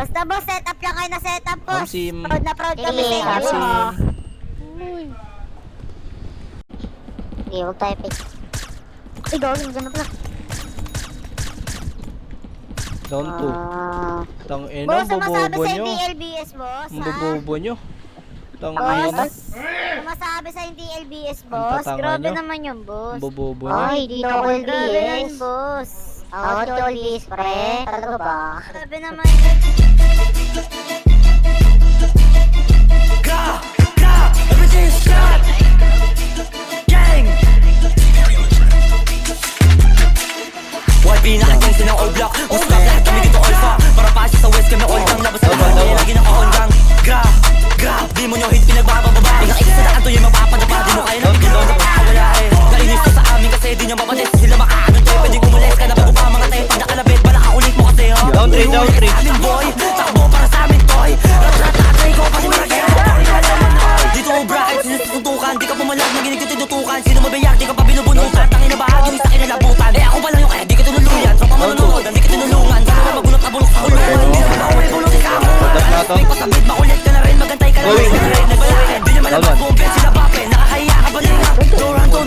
Basta boss, set up lang kayo na set up boss. Kamsim. Proud na proud kami sa inyo. Kamsim. Sige, huwag tayo pick. Ay, gawin, gano'n pala. Down 2. Ah, Tang ina, Boss, sumasabi bobobo sa nyo. hindi LBS boss, Ang ha? bobobo nyo. Tang Boss, ina. sumasabi sa hindi LBS boss. tatanga Grabe nyo. naman yun boss. Ang bobobo nyo. ay, dito ko Grabe na yun LBS. boss. Ako to LBS, pre. Talaga ba? Naman yun. Ka, ka, everything's shot. Gang. Why pinakageng sinang all block Mas top lahat kami dito all fa Para pa sa west kami all gang Labas sa lahat kami lagi ng all gang Gra, gra, di mo nyo hit pinagbababa Ilang isa sa daan to yung mapapadapa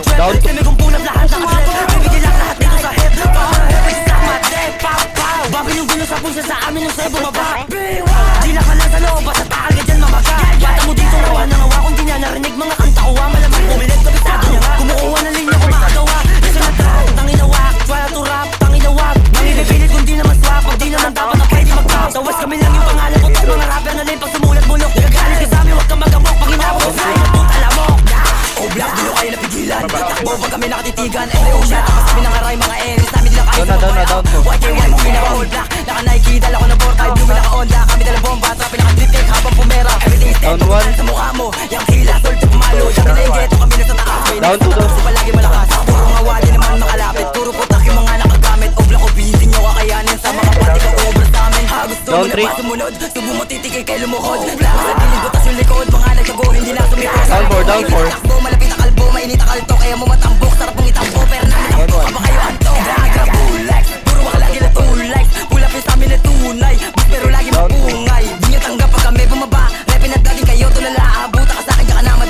Down two. kami nangaray Mga eris namin lang kayo Down na, down na, down to. YK1, pinaka all black. Naka Nike, dala ko na 4-5 Yung naka Honda, kami dala bomba Trap, pinaka-drip cake habang pumera. Everything is Down dead, one. sa mukha mo Yang hila, solto pumalo Yung pinaigeto kami na sa taas. Down two, down. Palagi malakas. Puro nga wadi naman makalapit. Puro putak yung mga nakagamit. O black o hindi nyo kakayanin Sa mga pati ka over sa amin. Ha gusto Down mo na ba sumunod? Subo mo titigay kay lumuhod. Black sa gilid butas yung likod. Mga nagsago hindi na sumipos Down four, down four. Takbo malapit na kalbo. Mainit ang kalto Kaya mo matambok Sarap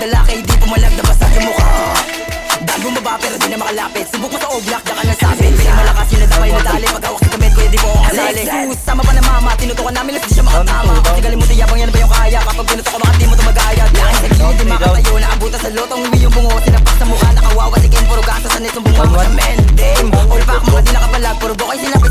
lalaki, di pumalag na basa yung mukha. Dahil bumaba pero di na makalapit. Subok mo sa oblak, daka ng sabit Pili malakas yun na tapay na dali. Pag hawak sa kamit, kuya di po ako kasali. Sama pa na mama, tinutukan namin lahat di siya makatama. Pati kalimuti yabang yan ba yung kaya? Kapag pinutok ko baka di mo tumagaya Dahil sa gilid, di makatayo Naabutan sa lotong uwi yung bungo. Sinapak sa mukha, nakawawa si Ken Puro gasa sa netong bumama sa men Damn, all back mga di nakapalag Puro bukay sila.